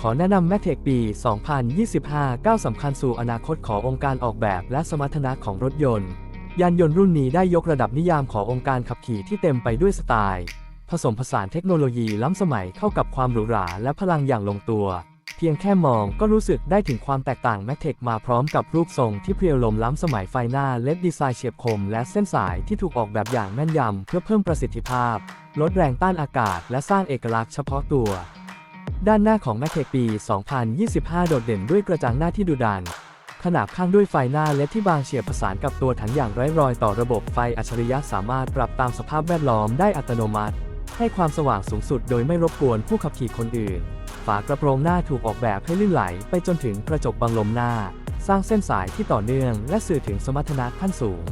ขอแนะนำ m a t e c ปี 2025 ก้าวสำคัญสู่อนาคตขององค์การออกแบบและสมรรถนะของรถยนต์ ยานยนต์รุ่นนี้ได้ยกระดับนิยามขององค์การขับขี่ที่เต็มไปด้วยสไตล์ ผสมผสานเทคโนโลยีล้ำสมัยเข้ากับความหรูหราและพลังอย่างลงตัว เพียงแค่มองก็รู้สึกได้ถึงความแตกต่าง m a t e c มาพร้อมกับรูปทรงที่เพรียวลมล้ำสมัยไฟหน้าเลดดีไซน์เฉียบคม และเส้นสายที่ถูกออกแบบอย่างแม่นยำเพื่อเพิ่มประสิทธิภาพ ลดแรงต้านอากาศ และสร้างเอกลักษณ์เฉพาะตัว ด้านหน้าของ m a t e c ปี 2025 โดดเด่นด้วยกระจังหน้าที่ดุดัน ขนาบข้างด้วยไฟหน้าเลดที่บางเฉียบประสานกับตัวถังอย่างไร้รอยต่อระบบไฟอัจฉริยะสามารถปรับตามสภาพแวดล้อมได้อัตโนมัติ ให้ความสว่างสูงสุดโดยไม่รบกวนผู้ขับขี่คนอื่น ฝากระโปรงหน้าถูกออกแบบให้ลื่นไหล ไปจนถึงกระจกบังลมหน้า สร้างเส้นสายที่ต่อเนื่อง และสื่อถึงสมรรถนะขั้นสูง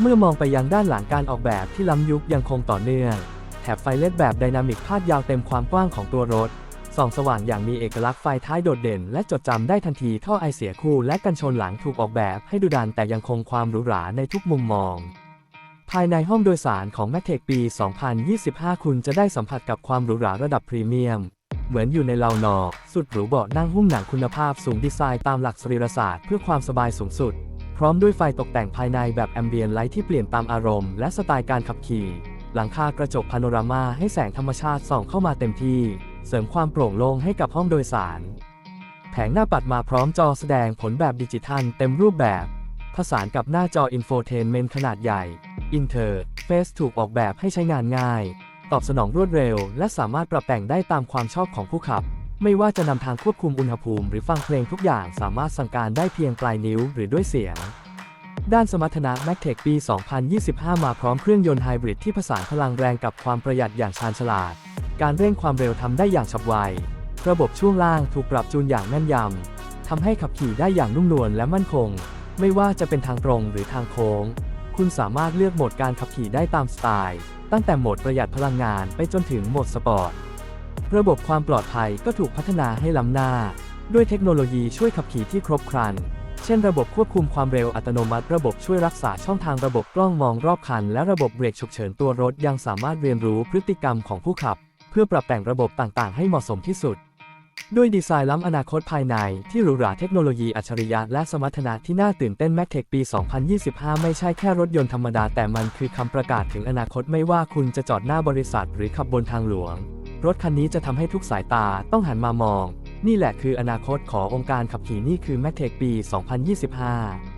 เมื่อมองไปยังด้านหลังการออกแบบที่ล้ำยุคยังคงต่อเนื่องแถบไฟเลดแบบไดนามิกพาดยาวเต็มความกว้างของตัวรถ ส่องสว่างอย่างมีเอกลักษณ์ไฟท้ายโดดเด่น และจดจำได้ทันทีเท่อไอเสียคู่และกันชนหลังถูกออกแบบให้ดุดันแต่ยังคงความหรูหราในทุกมุมมอง ภายในห้องโดยสารของ m a t e c ปี 2025 คุณจะได้สัมผัสกับความหรูหราระดับพรีเมียม เหมือนอยู่ในเลานอกสุดหรูเบาะนั่งหุ้มหนังคุณภาพสูงดีไซน์ตามหลักสรีรศาสตร์เพื่อความสบายสูงสุด พร้อมด้วยไฟตกแต่งภายในแบบแอมเบียนไลท์ที่เปลี่ยนตามอารมณ์และสไตล์การขับขี่ หลังคากระจกพาโนรามาให้แสงธรรมชาติส่องเข้ามาเต็มที่ เสริมความโปร่งโล่งให้กับห้องโดยสาร แผงหน้าปัดมาพร้อมจอแสดงผลแบบดิจิทัลเต็มรูปแบบ ผสานกับหน้าจออินโฟเทนเมนต์ขนาดใหญ่อินเทอร์เฟซถูกออกแบบให้ใช้งานง่าย ตอบสนองรวดเร็ว และสามารถปรับแต่งได้ตามความชอบของผู้ขับ ไม่ว่าจะนำทางควบคุมอุณหภูมิ หรือฟังเพลงทุกอย่างสามารถสั่งการได้เพียงปลายนิ้วหรือด้วยเสียงด้านสมรรถนะ m a c t e c ปี 2025 มาพร้อมเครื่องยนต์ไฮบริดที่ผสานพลังแรงกับความประหยัดอย่างชาญฉลาด การเร่งความเร็วทำได้อย่างฉับไว ระบบช่วงล่างถูกปรับจูนอย่างแม่นยำทำให้ขับขี่ได้อย่างนุ่มนวลและมั่นคง ไม่ว่าจะเป็นทางตรงหรือทางโค้ง คุณสามารถเลือกโหมดการขับขี่ได้ตามสไตล์ ตั้งแต่โหมดประหยัดพลังงานไปจนถึงโหมดสปอร์ต ระบบความปลอดภัยก็ถูกพัฒนาให้ล้ำหน้า ด้วยเทคโนโลยีช่วยขับขี่ที่ครบครัน เช่น ระบบควบคุมความเร็วอัตโนมัติ ระบบช่วยรักษาช่องทางระบบกล้องมองรอบคัน และระบบเบรกฉุกเฉินตัวรถยังสามารถเรียนรู้พฤติกรรมของผู้ขับ เพื่อปรับแต่งระบบต่างๆ ให้เหมาะสมที่สุด ด้วยดีไซน์ล้ำอนาคตภายในที่หรูหราเทคโนโลยีอัจฉริยะและสมรรถนะที่น่าตื่นเต้น m a c t e c ปี 2025 ไม่ใช่แค่รถยนต์ธรรมดาแต่มันคือคำประกาศถึงอนาคตไม่ว่าคุณจะจอดหน้าบริษัทหรือขับบนทางหลวง รถคันนี้จะทำให้ทุกสายตาต้องหันมามอง นี่แหละคืออนาคตขององค์การขับขี่นี่คือ m a c t e c ปี 2025